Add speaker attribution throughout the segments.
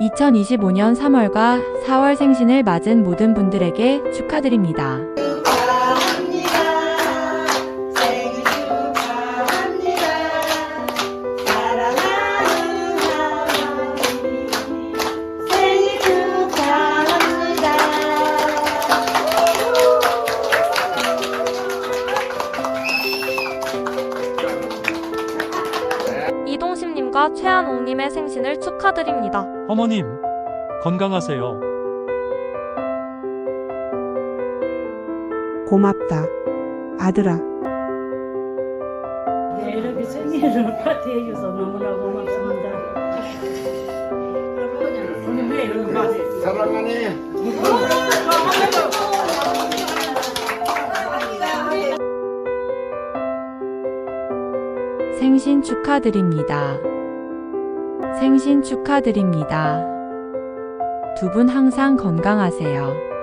Speaker 1: 2025년 3월과 4월 생신을 맞은 모든 분들에게 축하드립니다.
Speaker 2: 이동심님과 최한옥님의 생신을 축하드립니다.
Speaker 3: 어머님, 건강하세요.
Speaker 4: 고맙다. 아들아,
Speaker 5: 네, 이렇게 생일을 파티해 줘서 너무나 고맙습니다.
Speaker 1: 생신 축하드립니다. 생신 축하드립니다. 두 분 항상 건강하세요.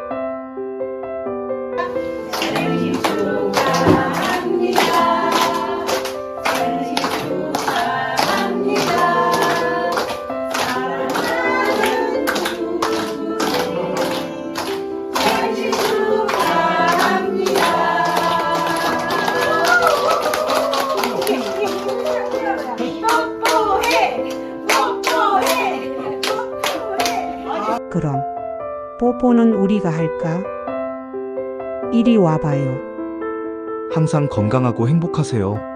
Speaker 4: 그럼 뽀뽀는 우리가 할까? 이리 와봐요.
Speaker 6: 항상 건강하고 행복하세요.